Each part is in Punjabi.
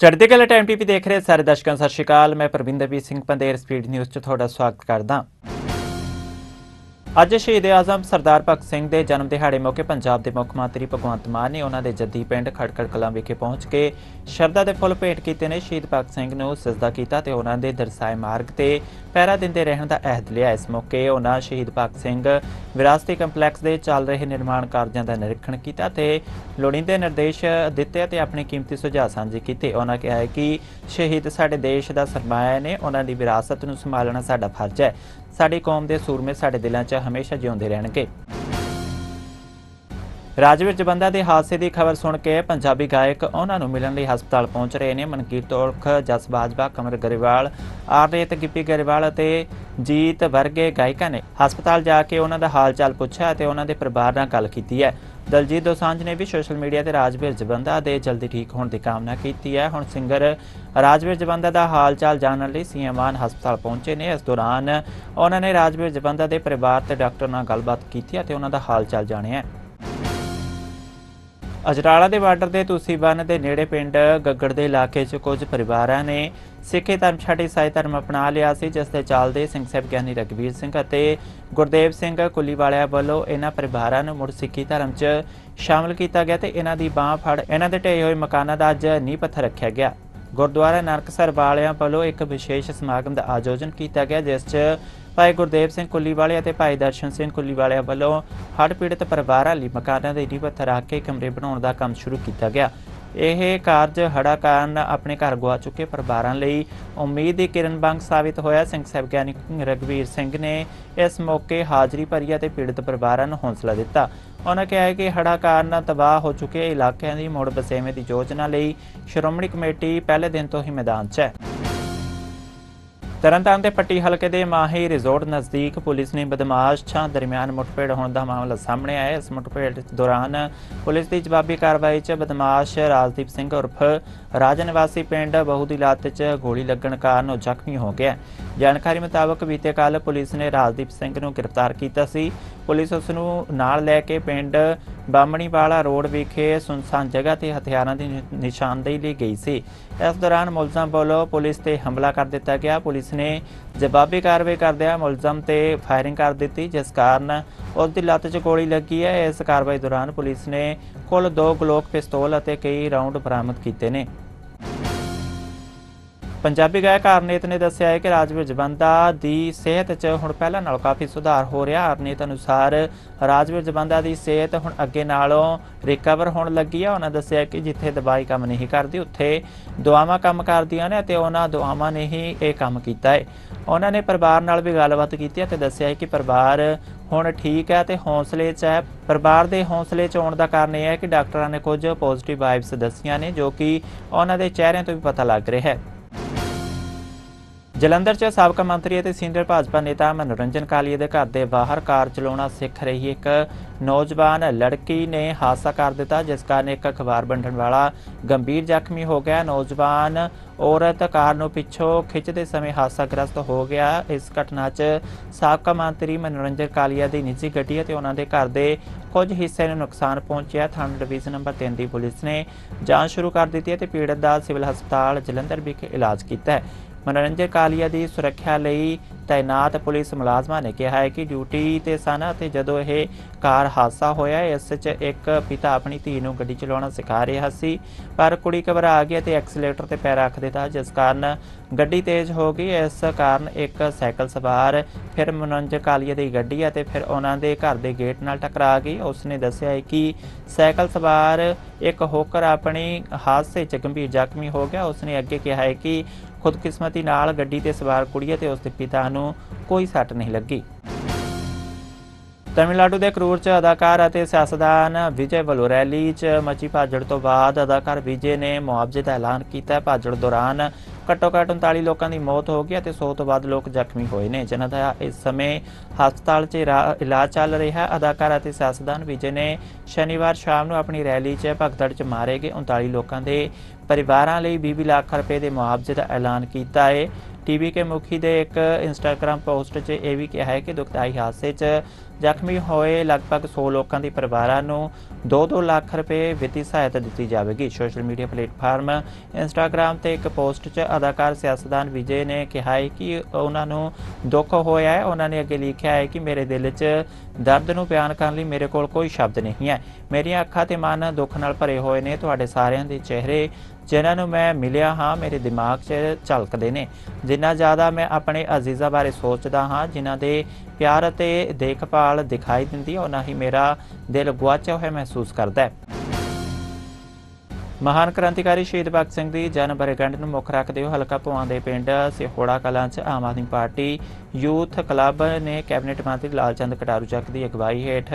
ਚੜ੍ਹਦੇ ਕਲਾ ਟਾਈਮ ਟੀਵੀ ਦੇਖ ਰਹੇ ਸਾਰੇ ਦਰਸ਼ਕਾਂ ਸਤਿ ਸ਼੍ਰੀ ਅਕਾਲ। ਮੈਂ ਪ੍ਰਵਿੰਦਰਜੀਤ ਸਿੰਘ ਪੰਦੇਰ, ਸਪੀਡ ਨਿਊਜ਼ 'ਚ ਤੁਹਾਡਾ ਸਵਾਗਤ ਕਰਦਾ। ਅੱਜ ਸ਼ਹੀਦ ਆਜ਼ਮ ਸਰਦਾਰ ਭਗਤ ਸਿੰਘ ਦੇ ਜਨਮ ਦਿਹਾੜੇ ਮੌਕੇ ਪੰਜਾਬ ਦੇ ਮੁੱਖ ਮੰਤਰੀ ਭਗਵੰਤ ਮਾਨ ਨੇ ਉਹਨਾਂ ਦੇ ਜੱਦੀ ਪਿੰਡ ਖੜਕੜ ਕਲਾਂ ਵਿਖੇ ਪਹੁੰਚ ਕੇ ਸ਼ਰਧਾ ਦੇ ਫੁੱਲ ਭੇਟ ਕੀਤੇ ਨੇ। ਸ਼ਹੀਦ ਭਗਤ ਸਿੰਘ ਨੂੰ ਸਜਦਾ ਕੀਤਾ ਤੇ ਉਹਨਾਂ ਦੇ ਦਰਸਾਏ ਮਾਰਗ ਤੇ ਪਹਿਰਾ ਦਿੰਦੇ ਰਹਿਣ ਦਾ ਅਹਿਦ ਲਿਆ। ਇਸ ਮੌਕੇ ਉਹਨਾਂ ਸ਼ਹੀਦ ਭਗਤ ਸਿੰਘ ਵਿਰਾਸਤੀ ਕੰਪਲੈਕਸ ਦੇ ਚੱਲ ਰਹੇ ਨਿਰਮਾਣ ਕਾਰਜਾਂ ਦਾ ਨਿਰੀਖਣ ਕੀਤਾ ਤੇ ਲੋੜੀਂਦੇ ਨਿਰਦੇਸ਼ ਦਿੱਤੇ ਤੇ ਆਪਣੇ ਕੀਮਤੀ ਸੁਝਾਅ ਸਾਂਝੇ ਕੀਤੇ। ਉਹਨਾਂ ਕਿਹਾ ਹੈ ਕਿ ਸ਼ਹੀਦ ਸਾਡੇ ਦੇਸ਼ ਦਾ ਸਰਮਾਇਆ ਨੇ। ਉਹਨਾਂ ਦੀ ਵਿਰਾਸਤ ਨੂੰ ਸੰਭਾਲਣਾ ਸਾਡਾ ਫਰਜ਼ ਹੈ। ਸਾਡੀ ਕੌਮ ਦੇ ਸੂਰਮੇ ਸਾਡੇ ਦਿਲਾਂ 'ਚ ਹਮੇਸ਼ਾ ਜਿਉਂਦੇ ਰਹਿਣਗੇ। ਰਾਜਵੀਰ ਜਬੰਦਾ ਦੇ ਹਾਦਸੇ ਦੀ ਖਬਰ ਸੁਣ ਕੇ ਪੰਜਾਬੀ ਗਾਇਕ ਉਹਨਾਂ ਨੂੰ ਮਿਲਣ ਲਈ ਹਸਪਤਾਲ ਪਹੁੰਚ ਰਹੇ ਨੇ। ਮਨਕੀਰ ਤੋਲਖ ਜਸ ਬਾਜਵਾ, ਕਮਰ ਗਰੇਵਾਲ, ਆਰਨੇਤ ਗਿੱਪੀ ਗਰੇਵਾਲ ਅਤੇ ਜੀਤ ਵਰਗੇ ਗਾਇਕਾਂ ਨੇ ਹਸਪਤਾਲ ਜਾ ਕੇ ਉਹਨਾਂ ਦਾ ਹਾਲ ਚਾਲ ਪੁੱਛਿਆ ਅਤੇ ਉਹਨਾਂ ਦੇ ਪਰਿਵਾਰ ਨਾਲ ਗੱਲ ਕੀਤੀ ਹੈ। ਦਲਜੀਤ ਦੋਸਾਂਝ ਨੇ ਵੀ ਸੋਸ਼ਲ ਮੀਡੀਆ ਤੇ ਰਾਜਵੀਰ ਜਬੰਦਾ ਦੇ ਜਲਦੀ ਠੀਕ ਹੋਣ ਦੀ ਕਾਮਨਾ ਕੀਤੀ ਹੈ। ਹੁਣ ਸਿੰਗਰ ਰਾਜਵੀਰ ਜਬੰਦਾ ਦਾ ਹਾਲ ਚਾਲ ਜਾਣਨ ਲਈ ਸੀਐਮ ਮਾਨ ਹਸਪਤਾਲ ਪਹੁੰਚੇ ਨੇ। ਇਸ ਦੌਰਾਨ ਉਹਨਾਂ ਨੇ ਰਾਜਵੀਰ ਜਬੰਦਾ ਦੇ ਪਰਿਵਾਰ ਤੇ ਡਾਕਟਰ ਨਾਲ ਗੱਲਬਾਤ ਕੀਤੀ ਅਤੇ ਉਹਨਾਂ ਦਾ ਹਾਲ ਚਾਲ ਜਾਣਿਆ। ਅਜਰਾਲਾ ਦੇ ਬਾਰਡਰ ਦੇ ਤੁਸੀਂ ਬੰਨ ਦੇ ਨੇੜੇ ਪਿੰਡ ਗੱਗੜ ਦੇ ਇਲਾਕੇ 'ਚ ਕੁਝ ਪਰਿਵਾਰਾਂ ਨੇ ਸਿੱਖੀ ਧਰਮ ਛੱਡ ਈਸਾਈ ਧਰਮ ਅਪਣਾ ਲਿਆ ਸੀ, ਜਿਸ ਦੇ ਚੱਲਦੇ ਸਿੰਘ ਸਾਹਿਬ ਗਿਆਨੀ ਰਗਵੀਰ ਸਿੰਘ ਅਤੇ ਗੁਰਦੇਵ ਸਿੰਘ ਕੁੱਲੀਵਾਲਿਆਂ ਵੱਲੋਂ ਇਹਨਾਂ ਪਰਿਵਾਰਾਂ ਨੂੰ ਮੁੜ ਸਿੱਖੀ ਧਰਮ 'ਚ ਸ਼ਾਮਲ ਕੀਤਾ ਗਿਆ ਤੇ ਇਹਨਾਂ ਦੀ ਬਾਹ ਫੜ ਇਹਨਾਂ ਦੇ ਢਏ ਹੋਏ ਮਕਾਨਾਂ ਦਾ ਅੱਜ ਨੀਂਹ ਪੱਥਰ ਰੱਖਿਆ ਗਿਆ। ਗੁਰਦੁਆਰਾ ਨਾਨਕਸਰ ਵਾਲਿਆਂ ਵੱਲੋਂ ਇੱਕ ਵਿਸ਼ੇਸ਼ ਸਮਾਗਮ ਦਾ ਆਯੋਜਨ ਕੀਤਾ ਗਿਆ, ਜਿਸ 'ਚ ਭਾਈ ਗੁਰਦੇਵ ਸਿੰਘ ਕੁੱਲੀਵਾਲੇ ਅਤੇ ਭਾਈ ਦਰਸ਼ਨ ਸਿੰਘ ਕੁੱਲੀਵਾਲਿਆਂ ਵੱਲੋਂ ਹੜ੍ਹ ਪੀੜਤ ਪਰਿਵਾਰਾਂ ਲਈ ਮਕਾਨਾਂ ਦੇ ਨੀਂਹ ਪੱਥਰ ਰੱਖ ਕੇ ਕਮਰੇ ਬਣਾਉਣ ਦਾ ਕੰਮ ਸ਼ੁਰੂ ਕੀਤਾ ਗਿਆ। ਇਹ ਕਾਰਜ ਹੜ੍ਹਾਂ ਕਾਰਨ ਆਪਣੇ ਘਰ ਗਵਾ ਚੁੱਕੇ ਪਰਿਵਾਰਾਂ ਲਈ ਉਮੀਦ ਦੀ ਕਿਰਨ ਵਾਂਗ ਸਾਬਿਤ ਹੋਇਆ। ਸਿੰਘ ਸਾਹਿਬ ਗਿਆਨੀ ਰਗਵੀਰ ਸਿੰਘ ਨੇ ਇਸ ਮੌਕੇ ਹਾਜ਼ਰੀ ਭਰੀ ਅਤੇ ਪੀੜਤ ਪਰਿਵਾਰਾਂ ਨੂੰ ਹੌਸਲਾ ਦਿੱਤਾ। ਉਹਨਾਂ ਕਿਹਾ ਕਿ ਹੜ੍ਹਾਂ ਕਾਰਨ ਤਬਾਹ ਹੋ ਚੁੱਕੇ ਇਲਾਕਿਆਂ ਦੀ ਮੁੜ ਬਸੇਵੇਂ ਦੀ ਯੋਜਨਾ ਲਈ ਸ਼੍ਰੋਮਣੀ ਕਮੇਟੀ ਪਹਿਲੇ ਦਿਨ ਤੋਂ ਹੀ ਮੈਦਾਨ 'ਚ ਹੈ। ਤਰਨਤਾਰਨ ਦੇ ਪੱਟੀ ਹਲਕੇ ਦੇ ਮਾਹੀ ਰਿਜ਼ੋਰਟ ਨਜ਼ਦੀਕ ਪੁਲਿਸ ਨੇ ਬਦਮਾਸ਼ਾਂ ਦਰਮਿਆਨ ਮੁੱਠਭੇੜ ਹੋਣ ਦਾ ਮਾਮਲਾ ਸਾਹਮਣੇ ਆਇਆ ਇਸ ਮੁੱਠਭੇੜ ਦੌਰਾਨ ਪੁਲਿਸ ਦੀ ਜਵਾਬੀ ਕਾਰਵਾਈ 'ਚ ਬਦਮਾਸ਼ ਰਾਜਦੀਪ ਸਿੰਘ ਉਰਫ ਰਾਜਨ ਨਿਵਾਸੀ ਪਿੰਡ ਬਹੂ ਦੀ ਲੱਤ 'ਚ ਗੋਲੀ ਲੱਗਣ ਕਾਰਨ ਉਹ ਜ਼ਖਮੀ ਹੋ ਗਿਆ ਜਾਣਕਾਰੀ ਮੁਤਾਬਕ ਬੀਤੇ ਕੱਲ ਪੁਲਿਸ ਨੇ ਰਾਜਦੀਪ ਸਿੰਘ ਨੂੰ ਗ੍ਰਿਫਤਾਰ ਕੀਤਾ ਸੀ। ਪੁਲਿਸ ਉਸ ਨੂੰ ਨਾਲ ਲੈ ਕੇ ਪਿੰਡ ਬਾਮਣੀਵਾਲਾ ਰੋਡ ਵਿਖੇ ਸੁਨਸਾਨ ਜਗ੍ਹਾ ਤੇ ਹਥਿਆਰਾਂ ਦੀ ਨਿ- ਨਿਸ਼ਾਨਦੇਹੀ ਲਈ ਗਈ ਸੀ। ਇਸ ਦੌਰਾਨ ਮੁਲਜ਼ਮ ਵੱਲੋਂ ਪੁਲਿਸ ਤੇ ਹਮਲਾ ਕਰ ਦਿੱਤਾ ਗਿਆ। ਪੁਲਿਸ ਨੇ ਜਵਾਬੀ ਕਾਰਵਾਈ ਕਰਦਿਆਂ ਮੁਲਜ਼ਮ ਤੇ ਫਾਇਰਿੰਗ ਕਰ ਦਿੱਤੀ, ਜਿਸ ਕਾਰਨ ਉਸ ਦੀ ਲੱਤ 'ਚ ਗੋਲੀ ਲੱਗੀ ਹੈ। ਇਸ ਕਾਰਵਾਈ ਦੌਰਾਨ ਪੁਲਿਸ ਨੇ ਕੁੱਲ 2 ਗਲੋਕ ਪਿਸਤੌਲ ਅਤੇ ਕਈ ਰਾਉਂਡ ਬਰਾਮਦ ਕੀਤੇ ਨੇ। ਪੰਜਾਬੀ ਗਾਇਕ ਅਰਨੀਤ ਨੇ ਦੱਸਿਆ ਹੈ ਕਿ ਰਾਜਵੀਰ ਜਵੰਦਾ ਦੀ ਸਿਹਤ 'ਚ ਹੁਣ ਪਹਿਲਾਂ ਨਾਲੋਂ ਕਾਫੀ ਸੁਧਾਰ ਹੋ ਰਿਹਾ। ਅਰਨੀਤ ਅਨੁਸਾਰ ਰਾਜਵੀਰ ਜਵੰਦਾ ਦੀ ਸਿਹਤ ਹੁਣ ਅੱਗੇ ਨਾਲੋਂ ਰਿਕਵਰ ਹੋਣ ਲੱਗੀ ਹੈ ਉਹਨਾਂ ਦੱਸਿਆ ਕਿ ਜਿੱਥੇ ਦਵਾਈ ਕੰਮ ਨਹੀਂ ਕਰਦੀ, ਉੱਥੇ ਦੁਆਵਾਂ ਕੰਮ ਕਰਦੀਆਂ ਨੇ ਅਤੇ ਉਹਨਾਂ ਦੁਆਵਾਂ ਨੇ ਹੀ ਇਹ ਕੰਮ ਕੀਤਾ ਹੈ। ਉਹਨਾਂ ਨੇ ਪਰਿਵਾਰ ਨਾਲ ਵੀ ਗੱਲਬਾਤ ਕੀਤੀ ਅਤੇ ਦੱਸਿਆ ਹੈ ਕਿ ਪਰਿਵਾਰ ਹੁਣ ਠੀਕ ਹੈ ਤੇ ਹੌਸਲੇ 'ਚ ਹੈ। ਪਰਿਵਾਰ ਦੇ ਹੌਸਲੇ 'ਚ ਆਉਣ ਦਾ ਕਾਰਨ ਇਹ ਹੈ ਕਿ ਡਾਕਟਰਾਂ ਨੇ ਕੁਝ ਪੋਜ਼ਿਟਿਵ ਵਾਈਬਸ ਦੱਸੀਆਂ ਨੇ, ਜੋ ਕਿ ਉਹਨਾਂ ਦੇ ਚਿਹਰਿਆਂ ਤੋਂ ਵੀ ਪਤਾ ਲੱਗ ਰਿਹਾ ਹੈ। ਜਲੰਧਰ 'ਚ ਸਾਬਕਾ ਮੰਤਰੀ ਅਤੇ ਸੀਨੀਅਰ ਭਾਜਪਾ ਨੇਤਾ ਮਨੋਰੰਜਨ ਕਾਲੀਏ ਦੇ ਘਰ ਦੇ ਬਾਹਰ ਕਾਰ ਚਲਾਉਣਾ ਸਿੱਖ ਰਹੀ ਇੱਕ ਨੌਜਵਾਨ ਲੜਕੀ ਨੇ ਹਾਦਸਾ ਕਰ ਦਿੱਤਾ, ਜਿਸ ਕਾਰਨ ਇੱਕ ਅਖਬਾਰ ਵੰਡਣ ਵਾਲਾ ਗੰਭੀਰ ਜ਼ਖਮੀ ਹੋ ਗਿਆ। ਨੌਜਵਾਨ ਔਰਤ ਕਾਰ ਨੂੰ ਪਿੱਛੋਂ ਖਿੱਚਦੇ ਸਮੇਂ ਹਾਦਸਾਗ੍ਰਸਤ ਹੋ ਗਿਆ। ਇਸ ਘਟਨਾ 'ਚ ਸਾਬਕਾ ਮੰਤਰੀ ਮਨੋਰੰਜਨ ਕਾਲੀਆ ਦੀ ਨਿੱਜੀ ਗੱਡੀ ਅਤੇ ਉਹਨਾਂ ਦੇ ਘਰ ਦੇ ਕੁਝ ਹਿੱਸੇ ਨੂੰ ਨੁਕਸਾਨ ਪਹੁੰਚਿਆ। ਥਾਣਾ ਡਿਵੀਜ਼ਨ ਨੰਬਰ 3 ਦੀ ਪੁਲਿਸ ਨੇ ਜਾਂਚ ਸ਼ੁਰੂ ਕਰ ਦਿੱਤੀ ਹੈ ਤੇ ਪੀੜਤ ਦਾ ਸਿਵਲ ਹਸਪਤਾਲ ਜਲੰਧਰ ਵਿਖੇ ਇਲਾਜ ਕੀਤਾ ਹੈ। ਮਨੋਰੰਜਨ ਕਾਲੀਆ ਦੀ ਸੁਰੱਖਿਆ ਲਈ ਤਾਇਨਾਤ ਪੁਲਿਸ ਮੁਲਾਜ਼ਮਾਂ ਨੇ ਕਿਹਾ ਹੈ ਕਿ ਡਿਊਟੀ ਤੇ ਸਨ ਅਤੇ ਜਦੋਂ ਇਹ ਕਾਰ ਹਾਦਸਾ ਹੋਇਆ, ਇਸ 'ਚ ਇੱਕ ਪਿਤਾ ਆਪਣੀ ਧੀ ਨੂੰ ਗੱਡੀ ਚਲਾਉਣਾ ਸਿਖਾ ਰਿਹਾ ਸੀ, ਪਰ ਕੁੜੀ ਘਬਰਾ ਗਈ ਅਤੇ ਐਕਸਲੇਟਰ ਤੇ ਪੈਰ ਰੱਖ ਦਿੱਤਾ, ਜਿਸ ਕਾਰਨ ਗੱਡੀ ਤੇਜ਼ ਹੋ ਗਈ। ਇਸ ਕਾਰਨ ਇੱਕ ਸਾਈਕਲ ਸਵਾਰ ਫਿਰ ਮਨੋਰੰਜਨ ਕਾਲੀਆ ਦੀ ਗੱਡੀ ਅਤੇ ਫਿਰ ਉਹਨਾਂ ਦੇ ਘਰ ਦੇ ਗੇਟ ਨਾਲ ਟਕਰਾ ਗਈ। ਉਸ ਨੇ ਦੱਸਿਆ ਹੈ ਕਿ ਸਾਈਕਲ ਸਵਾਰ ਇੱਕ ਹੋਕਰ ਆਪਣੀ ਹਾਦਸੇ 'ਚ ਗੰਭੀਰ ਜ਼ਖਮੀ ਹੋ ਗਿਆ। ਉਸਨੇ ਅੱਗੇ ਕਿਹਾ ਹੈ ਕਿ ਖੁਦਕਿਸਮਤੀ ਨਾਲ ਗੱਡੀ ਤੇ ਸਵਾਰ ਕੁੜੀ ਅਤੇ ਉਸ ਦੇ ਪਿਤਾ ਨੂੰ ਕੋਈ ਸੱਟ ਨਹੀਂ ਲੱਗੀ। ਤਮਿਲਨਾਡੂ ਦੇ ਕਰੂਰ ਚ ਅਦਾਕਾਰ ਅਤੇ ਸਿਆਸਤਦਾਨ ਵਿਜੇ ਵੱਲੋਂ ਰੈਲੀ ਚ ਮਚੀ ਭਾਜੜ ਤੋਂ ਬਾਅਦ ਅਦਾਕਾਰ ਵਿਜੇ ਨੇ ਮੁਆਵਜ਼ੇ ਦਾ ਐਲਾਨ ਕੀਤਾ। ਹੈ ਭਾਜੜ ਦੌਰਾਨ ਘੱਟੋ ਘੱਟ 39 ਲੋਕਾਂ ਦੀ ਮੌਤ ਹੋ ਗਈ ਅਤੇ 100 ਤੋਂ ਵੱਧ ਲੋਕ ਜ਼ਖਮੀ ਹੋਏ ਨੇ, ਜਿਨ੍ਹਾਂ ਦਾ ਇਸ ਸਮੇਂ ਹਸਪਤਾਲ 'ਚ ਇਰਾ- ਇਲਾਜ ਚੱਲ ਰਿਹਾ। ਹੈ ਅਦਾਕਾਰ ਅਤੇ ਸਿਆਸਤਦਾਨ ਵਿਜੇ ਨੇ ਸ਼ਨੀਵਾਰ ਸ਼ਾਮ ਨੂੰ ਆਪਣੀ ਰੈਲੀ 'ਚ ਭਗਦੜ 'ਚ ਮਾਰੇ ਗਏ। 39 ਲੋਕਾਂ ਦੇ ਪਰਿਵਾਰਾਂ ਲਈ 20 ਲੱਖ ਰੁਪਏ ਦੇ ਮੁਆਵਜ਼ੇ ਦਾ ਐਲਾਨ ਕੀਤਾ ਹੈ ਟੀਵੀ ਕੇ ਮੁਖੀ ਦੇ ਇੱਕ ਇੰਸਟਾਗ੍ਰam ਪੋਸਟ 'ਚ ਇਹ ਵੀ ਕਿਹਾ ਹੈ ਕਿ ਦੁਖਦਾਈ ਹਾਦਸੇ 'ਚ ਜ਼ਖਮੀ ਹੋਏ ਲਗਭਗ 100 ਲੋਕਾਂ ਦੀ ਪਰਿਵਾਰਾਂ ਨੂੰ 2-2 ਲੱਖ ਰੁਪਏ ਵਿੱਤੀ ਸਹਾਇਤਾ ਦਿੱਤੀ ਜਾਵੇਗੀ। ਸੋਸ਼ਲ ਮੀਡੀਆ ਪਲੇਟਫਾਰਮ ਇੰਸਟਾਗ੍ਰam ਤੇ ਇੱਕ ਪੋਸਟ 'ਚ ਅਦਾਕਾਰ ਸਿਆਸਤਦਾਨ ਵਿਜੇ ਨੇ ਕਿਹਾ ਹੈ ਕਿ ਉਹਨਾਂ ਨੂੰ ਦੁੱਖ ਹੋਇਆ ਹੈ। ਉਹਨਾਂ ਨੇ ਅੱਗੇ ਲਿਖਿਆ ਹੈ ਕਿ ਮੇਰੇ ਦਿਲ 'ਚ ਦਰਦ ਨੂੰ ਬਿਆਨ ਕਰਨ ਲਈ ਮੇਰੇ ਕੋਲ ਕੋਈ ਸ਼ਬਦ ਨਹੀਂ ਹੈ। ਮੇਰੀਆਂ ਅੱਖਾਂ ਤੇ ਮਨ ਦੁੱਖ ਨਾਲ ਭਰੇ ਹੋਏ ਨੇ ਤੁਹਾਡੇ ਸਾਰਿਆਂ ਦੇ ਚਿਹਰੇ, ਜਿਨ੍ਹਾਂ ਨੂੰ ਮੈਂ ਮਿਲਿਆ ਹਾਂ, ਮੇਰੇ ਦਿਮਾਗ 'ਚ ਝਲਕਦੇ ਨੇ। ਜਿੰਨਾ ਜ਼ਿਆਦਾ ਮੈਂ ਆਪਣੇ ਅਜ਼ੀਜ਼ਾਂ ਬਾਰੇ ਸੋਚਦਾ ਹਾਂ, ਜਿਨ੍ਹਾਂ ਦੇ ਪਿਆਰ ਅਤੇ ਦੇਖਭਾਲ ਦਿਖਾਈ ਦਿੰਦੀ ਹੈ ਉਹਨਾਂ ਹੀ ਮੇਰਾ ਦਿਲ ਗੁਆਚਿਆ ਹੋਇਆ ਮਹਿਸੂਸ ਕਰਦਾ ਹੈ। ਮਹਾਨ ਕ੍ਰਾਂਤੀਕਾਰੀ ਸ਼ਹੀਦ ਭਗਤ ਸਿੰਘ ਦੀ ਜਨਮ ਵਰ੍ਹੇਗੰਢ ਨੂੰ ਮੁੱਖ ਰੱਖਦੇ ਹੋਏ ਹਲਕਾ ਭਵਾਂ ਦੇ ਪਿੰਡ ਸਿਹੋੜਾ ਕਲਾਂ 'ਚ Aam Aadmi party youth club ਨੇ ਕੈਬਨਿਟ ਮੰਤਰੀ ਲਾਲਚੰਦ ਕਟਾਰੂ ਚੱਕ ਦੀ ਅਗਵਾਈ ਹੇਠ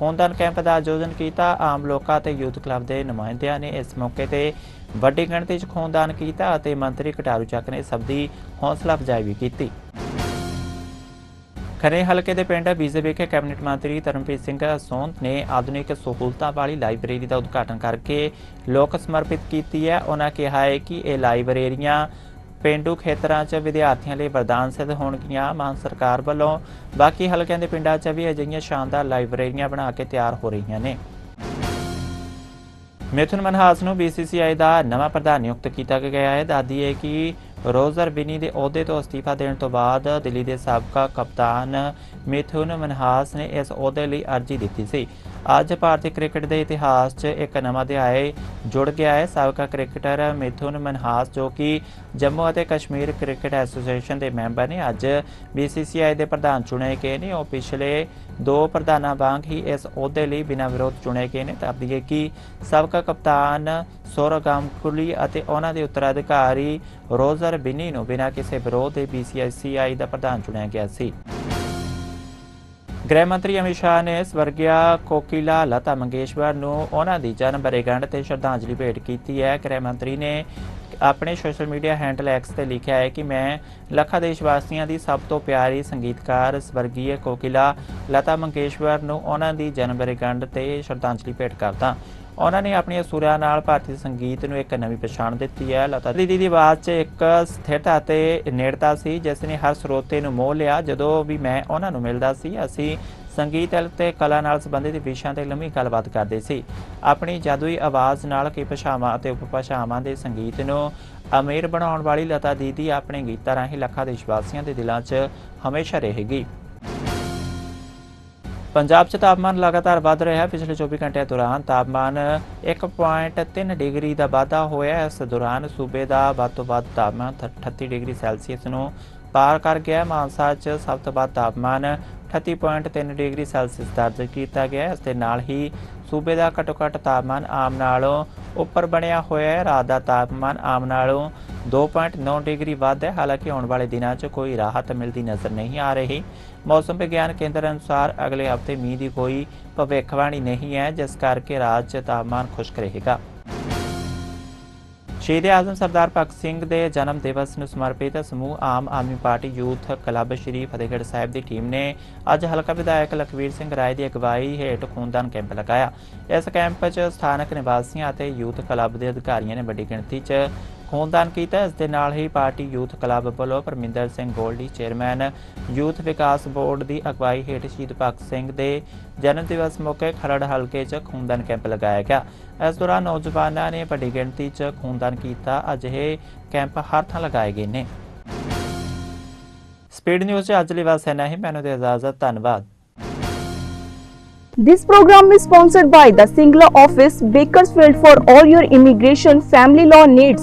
ਖੂਨਦਾਨ ਕੈਂਪ ਦਾ ਆਯੋਜਨ ਕੀਤਾ। ਆਮ ਲੋਕਾਂ ਤੇ ਯੂਥ ਕਲੱਬ ਦੇ ਨੁਮਾਇੰਦਿਆਂ ਨੇ ਇਸ ਮੌਕੇ ਤੇ ਵੱਡੀ ਗਿਣਤੀ 'ਚ ਖੂਨਦਾਨ ਕੀਤਾ ਅਤੇ ਮੰਤਰੀ ਕਟਾਰੂ ਚੱਕ ਨੇ ਸਭ ਦੀ ਹੌਸਲਾ ਅਫਜ਼ਾਈ ਵੀ ਕੀਤੀ। ਖਰੇ ਹਲਕੇ ਦੇ ਪਿੰਡ ਬੀਜ਼ੇ ਵਿਖੇ ਕੈਬਨਿਟ ਮੰਤਰੀ ਧਰਮਪ੍ਰੀਤ ਸਿੰਘ ਸੋਂਦ ਨੇ ਆਧੁਨਿਕ ਸਹੂਲਤਾਂ ਵਾਲੀ ਲਾਇਬ੍ਰੇਰੀ ਦਾ ਉਦਘਾਟਨ ਕਰਕੇ ਲੋਕ ਸਮਰਪਿਤ ਕੀਤੀ ਹੈ। ਉਹਨਾਂ ਕਿਹਾ ਹੈ ਕਿ ਇਹ ਲਾਇਬ੍ਰੇਰੀਆਂ ਪਿੰਡੂ ਖੇਤਰਾਂ 'ਚ ਵਿਦਿਆਰਥੀਆਂ ਲਈ ਵਰਦਾਨ ਸਿੱਧ ਹੋਣਗੀਆਂ। ਮਾਨ ਸਰਕਾਰ ਵੱਲੋਂ ਬਾਕੀ ਹਲਕਿਆਂ ਦੇ ਪਿੰਡਾਂ 'ਚ ਵੀ ਅਜਿਹੀਆਂ ਸ਼ਾਨਦਾਰ ਲਾਇਬ੍ਰੇਰੀਆਂ ਬਣਾ ਕੇ ਤਿਆਰ ਹੋ ਰਹੀਆਂ ਨੇ। ਮਿਥੁਨ ਮਨਹਾਸ ਨੂੰ BCCI ਦਾ ਨਵਾਂ ਪ੍ਰਧਾਨ ਨਿਯੁਕਤ ਕੀਤਾ ਗਿਆ ਹੈ। ਦਾਦੀ ਹੈ ਕਿ ਰੋਜ਼ਰ ਬਿਨੀ ਦੇ ਅਹੁਦੇ ਤੋਂ ਅਸਤੀਫਾ ਦੇਣ ਤੋਂ ਬਾਅਦ ਦਿੱਲੀ ਦੇ ਸਾਬਕਾ ਕਪਤਾਨ ਮਿਥੁਨ ਮਨਹਾਸ ਨੇ ਇਸ ਅਹੁਦੇ ਲਈ ਅਰਜ਼ੀ ਦਿੱਤੀ ਸੀ। ਅੱਜ ਭਾਰਤੀ ਕ੍ਰਿਕਟ ਦੇ ਇਤਿਹਾਸ 'ਚ ਇੱਕ ਨਵਾਂ ਅਧਿਆਇ ਜੁੜ ਗਿਆ ਹੈ। ਸਾਬਕਾ ਕ੍ਰਿਕਟਰ ਮਿਥੁਨ ਮਨਹਾਸ, ਜੋ ਕਿ ਜੰਮੂ ਅਤੇ ਕਸ਼ਮੀਰ ਕ੍ਰਿਕਟ ਐਸੋਸੀਏਸ਼ਨ ਦੇ ਮੈਂਬਰ ਨੇ, ਅੱਜ BCCI ਦੇ ਪ੍ਰਧਾਨ ਚੁਣੇ ਗਏ ਨੇ। ਉਹ ਪਿਛਲੇ ਦੋ ਪ੍ਰਧਾਨਾਂ ਵਾਂਗ ਹੀ ਇਸ ਅਹੁਦੇ ਲਈ ਬਿਨਾਂ ਵਿਰੋਧ ਚੁਣੇ ਗਏ ਨੇ। ਤਾਂ ਹੈ ਕਿ ਸਾਬਕਾ ਕਪਤਾਨ ਸੌਰਵ ਗਾਂਗੁਲੀ ਅਤੇ ਉਹਨਾਂ ਦੇ ਉੱਤਰਾਧਿਕਾਰੀ ਰੋਜ਼ਰ ਬਿਨੀ ਨੂੰ ਬਿਨਾਂ ਕਿਸੇ ਵਿਰੋਧ ਦੇ BCCI ਦਾ ਪ੍ਰਧਾਨ ਚੁਣਿਆ ਗਿਆ ਸੀ। ਗ੍ਰਹਿ ਮੰਤਰੀ ਅਮਿਤ ਸ਼ਾਹ ਨੇ ਸਵਰਗਿਆ ਕੋਕਿਲਾ ਲਤਾ ਮੰਗੇਸ਼ਵਰ ਨੂੰ ਉਹਨਾਂ ਦੀ ਜਨਮ ਬਰੇਗੰਢ ਤੇ ਸ਼ਰਧਾਂਜਲੀ ਭੇਟ ਕੀਤੀ ਹੈ। ਗ੍ਰਹਿ ਮੰਤਰੀ ਨੇ ਆਪਣੇ ਸੋਸ਼ਲ ਮੀਡੀਆ ਹੈਂਡਲ ਐਕਸ ਤੇ ਲਿਖਿਆ ਹੈ ਕਿ ਮੈਂ ਲੱਖਾਂ ਦੇਸ਼ ਵਾਸੀਆਂ ਦੀ ਸਭ ਤੋਂ ਪਿਆਰੀ ਸੰਗੀਤਕਾਰ ਸਵਰਗੀय ਕੋਕਿਲਾ ਲਤਾ ਮੰਗੇਸ਼ਵਰ ਨੂੰ ਉਹਨਾਂ ਦੀ ਜਨਮ ਬਰੇਗੰਢ ਤੇ ਸ਼ਰਧਾਂਜਲੀ ਭੇਟ ਕਰਦਾ ਉਹਨਾਂ ਨੇ ਆਪਣੀਆਂ ਸੁਰਾਂ ਨਾਲ ਭਾਰਤੀ ਸੰਗੀਤ ਨੂੰ ਇੱਕ ਨਵੀਂ ਪਛਾਣ ਦਿੱਤੀ ਹੈ। ਲਤਾ ਦੀਦੀ ਦੀ ਆਵਾਜ਼ 'ਚ ਇੱਕ ਸਥਿਰਤਾ ਅਤੇ ਨੇੜਤਾ ਸੀ, ਜਿਸ ਨੇ ਹਰ ਸਰੋਤੇ ਨੂੰ ਮੋਹ ਲਿਆ। ਜਦੋਂ ਵੀ ਮੈਂ ਉਹਨਾਂ ਨੂੰ ਮਿਲਦਾ ਸੀ, ਅਸੀਂ ਸੰਗੀਤ ਅਤੇ ਕਲਾ ਨਾਲ ਸੰਬੰਧਿਤ ਵਿਸ਼ਿਆਂ ਤੇ ਲੰਮੀ ਗੱਲਬਾਤ ਕਰਦੇ ਸੀ। ਆਪਣੀ ਜਾਦੂਈ ਆਵਾਜ਼ ਨਾਲ ਕਈ ਭਾਸ਼ਾਵਾਂ ਅਤੇ ਉਪਭਾਸ਼ਾਵਾਂ ਦੇ ਸੰਗੀਤ ਨੂੰ ਅਮੀਰ ਬਣਾਉਣ ਵਾਲੀ ਲਤਾ ਦੀਦੀ ਆਪਣੇ ਗੀਤਾਂ ਰਾਹੀਂ ਲੱਖਾਂ ਦੇਸ਼ ਵਾਸੀਆਂ ਦੇ ਦਿਲਾਂ 'ਚ ਹਮੇਸ਼ਾ ਰਹੇਗੀ। ਪੰਜਾਬ 'ਚ ਤਾਪਮਾਨ ਲਗਾਤਾਰ ਵਧ ਰਿਹਾ ਹੈ। ਪਿਛਲੇ 24 ਘੰਟਿਆਂ ਦੌਰਾਨ ਤਾਪਮਾਨ 1.3 ਡਿਗਰੀ ਦਾ ਵਾਧਾ ਹੋਇਆ ਹੈ। ਇਸ ਦੌਰਾਨ ਸੂਬੇ ਦਾ ਵੱਧ ਤੋਂ ਵੱਧ ਤਾਪਮਾਨ 38 ਡਿਗਰੀ ਸੈਲਸੀਅਸ ਨੂੰ ਪਾਰ ਕਰ ਗਿਆ ਮਾਨਸਾ 'ਚ ਸਭ ਤੋਂ ਵੱਧ ਤਾਪਮਾਨ 38.3 ਡਿਗਰੀ ਸੈਲਸੀਅਸ ਦਰਜ ਕੀਤਾ ਗਿਆ ਇਸ ਦੇ ਨਾਲ ਹੀ ਸੂਬੇ ਦਾ ਘੱਟੋ ਘੱਟ ਤਾਪਮਾਨ ਆਮ ਨਾਲੋਂ ਉੱਪਰ ਬਣਿਆ ਹੋਇਆ ਹੈ। ਰਾਤ ਦਾ ਤਾਪਮਾਨ ਆਮ ਨਾਲੋਂ 2.9 ਡਿਗਰੀ ਵੱਧ ਹੈ। ਹਾਲਾਂਕਿ ਆਉਣ ਵਾਲੇ ਦਿਨਾਂ 'ਚ ਕੋਈ ਰਾਹਤ ਮਿਲਦੀ ਨਜ਼ਰ ਨਹੀਂ ਆ ਰਹੀ। ਮੌਸਮ ਵਿਗਿਆਨ ਕੇਂਦਰ ਅਨੁਸਾਰ ਅਗਲੇ ਹਫ਼ਤੇ ਮੀਂਹ ਦੀ ਕੋਈ ਭਵਿੱਖਬਾਣੀ ਨਹੀਂ ਹੈ, ਜਿਸ ਕਰਕੇ ਰਾਜ 'ਚ ਤਾਪਮਾਨ ਖੁਸ਼ਕ ਰਹੇਗਾ। ਸ਼ਹੀਦ ਆਜ਼ਮ ਸਰਦਾਰ ਭਗਤ ਸਿੰਘ ਦੇ ਜਨਮ ਦਿਵਸ ਨੂੰ ਸਮਰਪਿਤ ਸਮੂਹ Aam Aadmi party youth club Shri Fatehgarh Sahib ਦੀ ਟੀਮ ਨੇ ਅੱਜ ਹਲਕਾ ਵਿਧਾਇਕ ਲਖਵੀਰ ਸਿੰਘ ਰਾਏ ਦੀ ਅਗਵਾਈ ਹੇਠ ਖੂਨਦਾਨ ਕੈਂਪ ਲਗਾਇਆ। ਇਸ ਕੈਂਪ 'ਚ ਸਥਾਨਕ ਨਿਵਾਸੀਆਂ ਅਤੇ ਯੂਥ ਕਲੱਬ ਦੇ ਅਧਿਕਾਰੀਆਂ ਨੇ ਵੱਡੀ ਗਿਣਤੀ 'ਚ ਖੂਨਦਾਨ ਕੀਤਾ ਇਸ ਦੇ ਨਾਲ ਹੀ ਪਾਰਟੀ ਯੂਥ ਕਲੱਬ ਵੱਲੋਂ Parminder Singh Goldy chairman youth Vikas board ਦੀ ਅਗਵਾਈ ਹੇਠ ਸ਼ਹੀਦ ਭਗਤ ਸਿੰਘ ਦੇ ਜਨਮ ਦਿਵਸ ਮੌਕੇ ਖਰੜ ਹਲਕੇ 'ਚ ਖੂਨਦਾਨ ਕੈਂਪ ਲਗਾਇਆ ਗਿਆ। ਇਸ ਦੌਰਾਨ ਨੌਜਵਾਨਾਂ ਨੇ ਵੱਡੀ ਗਿਣਤੀ 'ਚ ਖੂਨਦਾਨ ਕੀਤਾ। ਅਜਿਹੇ ਕੈਂਪ ਹਰ ਥਾਂ ਲਗਾਏ ਗਏ ਨੇ। ਸਪੀਡ ਨਿਊਜ਼ 'ਚ ਅੱਜ ਲਈ ਬਸ ਇੰਨਾ ਹੀ। ਮੈਨੂੰ ਦੇ ਇਜਾਜ਼ਤ ਧੰਨਵਾਦ। This program is sponsored by the Singla office, Bakersfield for all your immigration family law needs.